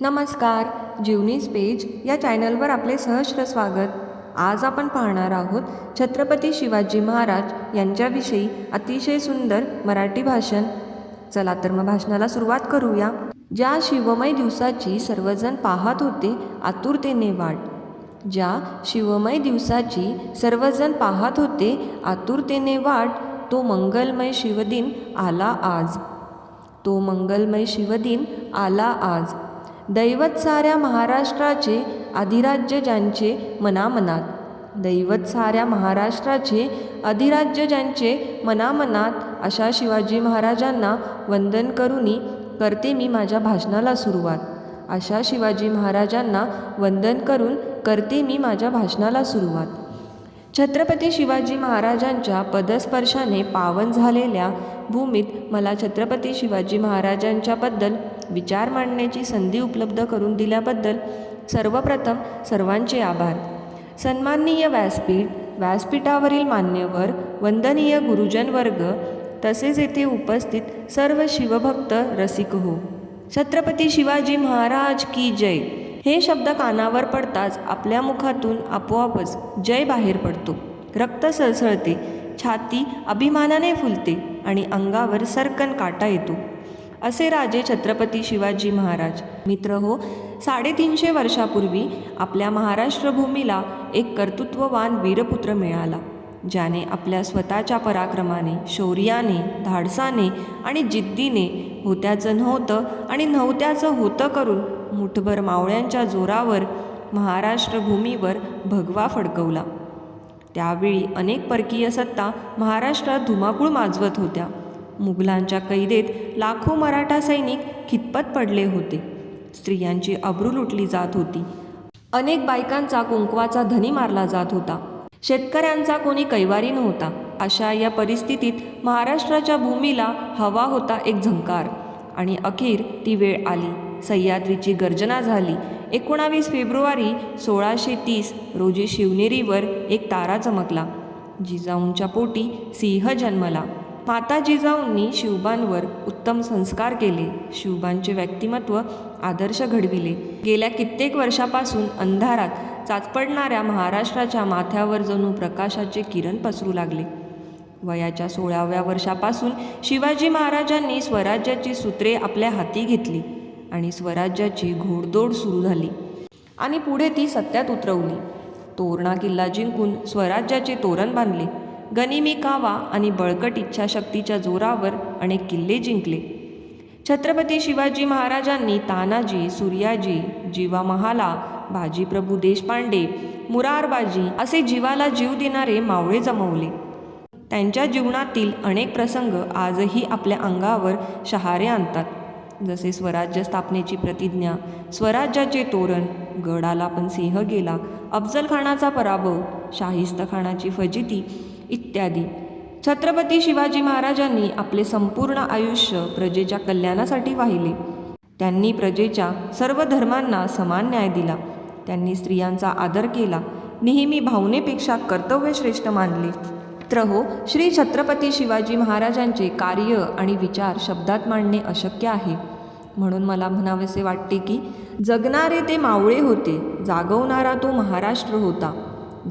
नमस्कार जीवनीज पेज या चॅनलवर आपले सहस्र स्वागत. आज आपण पाहणार आहोत छत्रपती शिवाजी महाराज यांच्याविषयी अतिशय सुंदर मराठी भाषण. चला तर मग भाषणाला सुरुवात करूया. ज्या शिवमय दिवसाची सर्वजण पाहत होते आतुरतेने वाट. ज्या शिवमय दिवसाची सर्वजण पाहत होते आतुरतेने वाट तो मंगलमय शिवदिन आला आज. तो मंगलमय शिवदिन आला आज. दैवत साऱ्या महाराष्ट्राचे अधिराज्य ज्यांचे मनामनात. दैवत साऱ्या महाराष्ट्राचे अधिराज्य ज्यांचे मनामनात अशा शिवाजी महाराजांना वंदन करूनी करते मी माझ्या भाषणाला सुरुवात. अशा शिवाजी महाराजांना वंदन करून करते मी माझ्या भाषणाला सुरुवात. छत्रपती शिवाजी महाराजांच्या पदस्पर्शाने पावन झालेल्या भूमीत मला छत्रपती शिवाजी महाराजांच्याबद्दल विचार मांडण्याची संधी उपलब्ध करून दिल्याबद्दल सर्वप्रथम सर्वांचे आभार. सन्माननीय व्यासपीठ व्यासपीठावरील मान्यवर वंदनीय गुरुजन वर्ग तसेच येथे उपस्थित सर्व शिवभक्त रसिक हो. छत्रपती शिवाजी महाराज की जय. हे शब्द कानावर पडताच आपल्या मुखातून आपोआपच जय बाहेर पडतो. रक्त सळसळते छाती अभिमानाने फुलते आणि अंगावर सरकन काटा येतो. असे राजे छत्रपती शिवाजी महाराज. मित्र हो साडेतीनशे वर्षापूर्वी आपल्या महाराष्ट्र भूमीला एक कर्तृत्ववान वीरपुत्र मिळाला ज्याने आपल्या स्वतःच्या पराक्रमाने शौर्याने धाडसाने आणि जिद्दीने होत्याचं नव्हतं आणि नव्हत्याचं होतं करून मुठभर मावळ्यांच्या जोरावर महाराष्ट्र भूमीवर भगवा फडकवला. त्यावेळी अनेक परकीय सत्ता महाराष्ट्रात धुमाकूळ माजवत होत्या. मुघलांच्या कैदेत लाखो मराठा सैनिक खितपत पडले होते. स्त्रियांची अब्रू लुटली जात होती. अनेक बायकांचा कुंकवाचा धनी मारला जात होता. शेतकऱ्यांचा कोणी कैवारी नव्हता. अशा या परिस्थितीत महाराष्ट्राच्या भूमीला हवा होता एक झंकार. आणि अखेर ती वेळ आली. सह्याद्रीची गर्जना झाली. एकोणावीस फेब्रुवारी सोळाशे तीस रोजी शिवनेरीवर एक तारा चमकला. जिजाऊंच्या पोटी सिंह जन्मला. माता जिजाऊंनी शिवबांवर उत्तम संस्कार केले. शिवबांचे व्यक्तिमत्व आदर्श घडविले. गेल्या कित्येक वर्षापासून अंधारात चाचपडणाऱ्या महाराष्ट्राच्या माथ्यावर जणू प्रकाशाचे किरण पसरू लागले. वयाच्या सोळाव्या वर्षापासून शिवाजी महाराजांनी स्वराज्याची सूत्रे आपल्या हाती घेतली. आणि स्वराज्याची घोडदोड सुरू झाली. आणि पुढे ती सत्यात उतरवली. तोरणा किल्ला जिंकून स्वराज्याचे तोरण बांधले. गनिमी कावा आणि बळकट इच्छाशक्तीच्या जोरावर अनेक किल्ले जिंकले. छत्रपती शिवाजी महाराजांनी तानाजी सूर्याजी जीवा महाला बाजीप्रभू देशपांडे मुरारबाजी असे जीवाला जीव देणारे मावळे जमवले. त्यांच्या जीवनातील अनेक प्रसंग आजही आपल्या अंगावर शहारे आणतात. जसे स्वराज्य स्थापनेची प्रतिज्ञा स्वराज्याचे तोरण गडाला पण सिंह गेला अफजल खानाचा पराभव शाहिस्त खानाची फजिती इत्यादी. छत्रपती शिवाजी महाराजांनी आपले संपूर्ण आयुष्य प्रजेच्या कल्याणासाठी वाहिले. त्यांनी प्रजेच्या सर्व धर्मांना समान न्याय दिला. त्यांनी स्त्रियांचा आदर केला. नेहमी भावनेपेक्षा कर्तव्य श्रेष्ठ मानले. मित्र हो. श्री छत्रपती शिवाजी महाराजांचे कार्य आणि विचार शब्दात मांडणे अशक्य आहे. म्हणून मला म्हणावेसे वाटते की जगणारे ते मावळे होते जागवणारा तो महाराष्ट्र होता.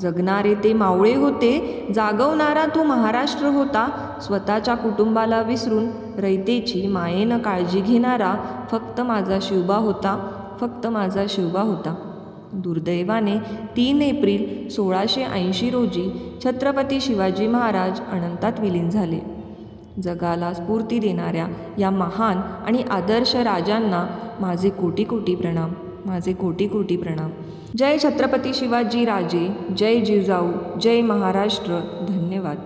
जगणारे ते मावळे होते जागवणारा तो महाराष्ट्र होता. स्वतःच्या कुटुंबाला विसरून रयतेची मायेनं काळजी घेणारा फक्त माझा शिवबा होता फक्त माझा शिवबा होता. दुर्दैवाने तीन एप्रिल सोळाशे ऐंशी रोजी छत्रपती शिवाजी महाराज अनंतात विलीन झाले. जगाला स्फूर्ती देणाऱ्या या महान आणि आदर्श राजांना माझे कोटी कोटी प्रणाम माझे कोटी कोटी प्रणाम. जय छत्रपती शिवाजी राजे जय जिजाऊ जय महाराष्ट्र धन्यवाद.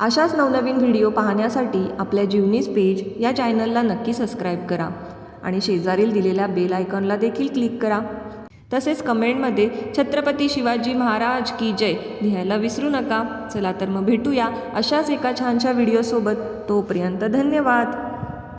अशाच नवनवीन व्हिडिओ पाहण्यासाठी आपल्या जीवनीज पेज या चॅनलला नक्की सबस्क्राईब करा आणि शेजारील दिलेल्या बेल आयकॉनला देखील क्लिक करा. तसेच कमेंटमध्ये छत्रपती शिवाजी महाराज की जय लिहायला विसरू नका. चला तर मग भेटूया अशाच एका छानशा व्हिडिओसोबत तोपर्यंत धन्यवाद.